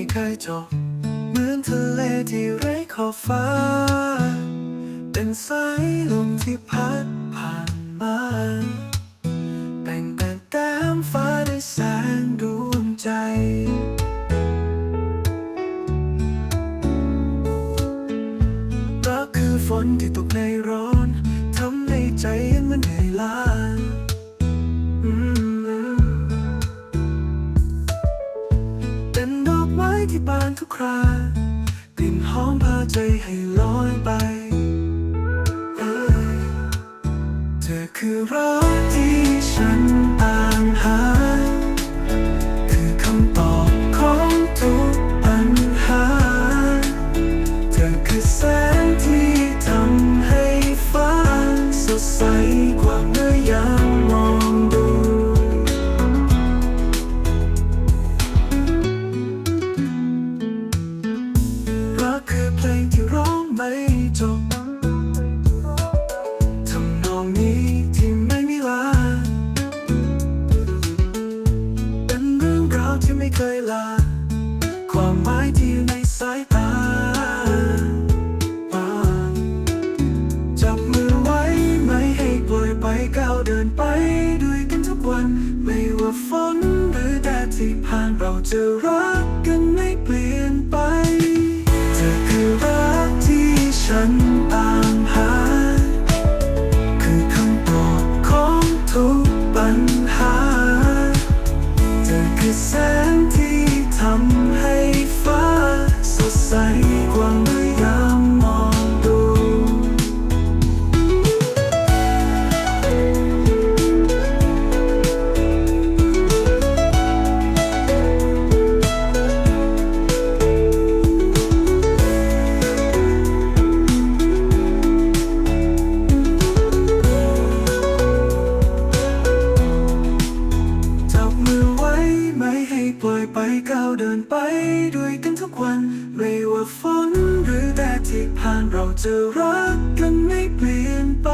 ที่ไม่เคยจบ เหมือนทะเลที่ไร้ขอบฟ้า เป็นสายลมที่พัดผ่านมาแต่งแต่แต้มฟ้าด้วยแสงดวงใจรักคือฝนที่ตกในร้อนทำให้ใจยังมันเหนื่อยล้า ที่บานทุกครากลิ่นหอมพาใจให้ลอยไป เธอคือรักที่ฉันตามหา ไม่เคยลา ความหมายที่อยู่ในสายตาจับมือไว้ไม่ให้ปล่อยไปก้าวเดินไปด้วยกันทุกวัน ไม่ว่าฝนหรือแดดที่ผ่านเราจะรักกันไม่เปลี่ยน ยไปก้าวเดินไปด้วยกันทุกวัน ไม่ว่าฝนหรือแดดที่ผ่านเราจะรักกันไม่เปลี่ยนไป